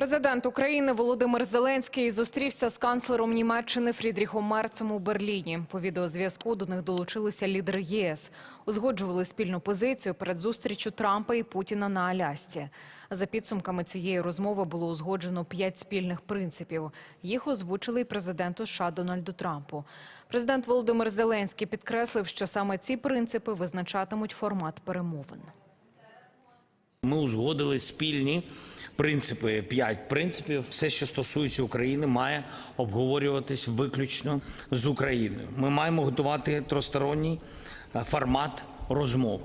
Президент України Володимир Зеленський зустрівся з канцлером Німеччини Фрідріхом Мерцем у Берліні. По відеозв'язку до них долучилися лідери ЄС. Узгоджували спільну позицію перед зустрічю Трампа і Путіна на Алясці. За підсумками цієї розмови було узгоджено п'ять спільних принципів. Їх озвучили й президенту США Дональду Трампу. Президент Володимир Зеленський підкреслив, що саме ці принципи визначатимуть формат перемовин. Ми узгодили спільні принципи, п'ять принципів. Все, що стосується України, має обговорюватись виключно з Україною. Ми маємо готувати тросторонній е, формат розмови.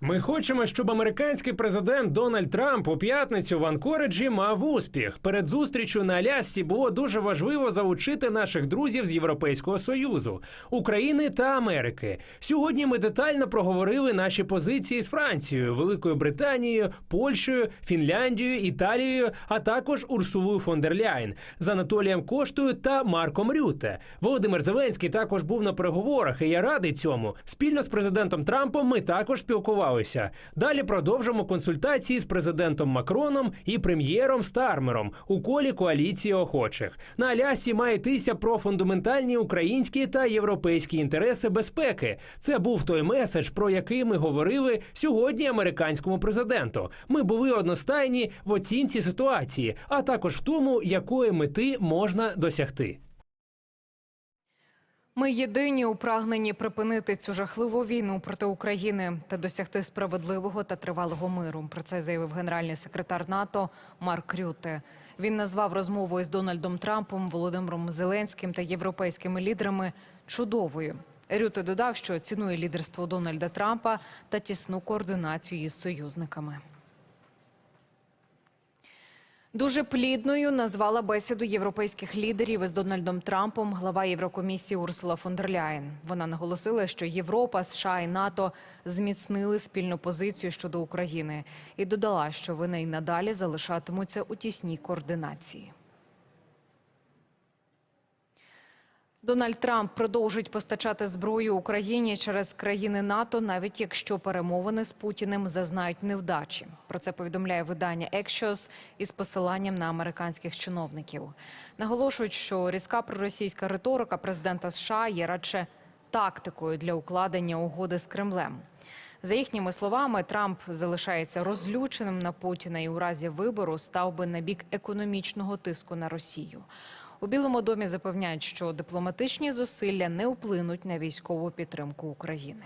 Ми хочемо, щоб американський президент Дональд Трамп у п'ятницю в Анкориджі мав успіх. Перед зустрічю на Алясці було дуже важливо залучити наших друзів з Європейського союзу, України та Америки. Сьогодні ми детально проговорили наші позиції з Францією, Великою Британією, Польщею, Фінляндією, Італією, а також Урсулою фон дер Ляйн, з Анатолієм Коштою та Марком Рюте. Володимир Зеленський також був на переговорах, і я радий цьому. Спільно з президентом Трампом ми також спілкувалися. Далі продовжимо консультації з президентом Макроном і прем'єром Стармером у колі коаліції охочих. На Алясі має про фундаментальні українські та європейські інтереси безпеки. Це був той меседж, про який ми говорили сьогодні американському президенту. Ми були одностайні в оцінці ситуації, а також в тому, якої мети можна досягти. Ми єдині у прагненні припинити цю жахливу війну проти України та досягти справедливого та тривалого миру. Про це заявив генеральний секретар НАТО Марк Рюте. Він назвав розмову із Дональдом Трампом, Володимиром Зеленським та європейськими лідерами чудовою. Рюте додав, що цінує лідерство Дональда Трампа та тісну координацію із союзниками. Дуже плідною назвала бесіду європейських лідерів із Дональдом Трампом глава Єврокомісії Урсула фон дер Ляєн. Вона наголосила, що Європа, США і НАТО зміцнили спільну позицію щодо України і додала, що вони й надалі залишатимуться у тісній координації. Дональд Трамп продовжить постачати зброю Україні через країни НАТО, навіть якщо перемовини з Путіним зазнають невдачі. Про це повідомляє видання Axios із посиланням на американських чиновників. Наголошують, що різка проросійська риторика президента США є радше тактикою для укладення угоди з Кремлем. За їхніми словами, Трамп залишається розлюченим на Путіна і у разі вибору став би на бік економічного тиску на Росію. У Білому домі запевняють, що дипломатичні зусилля не вплинуть на військову підтримку України.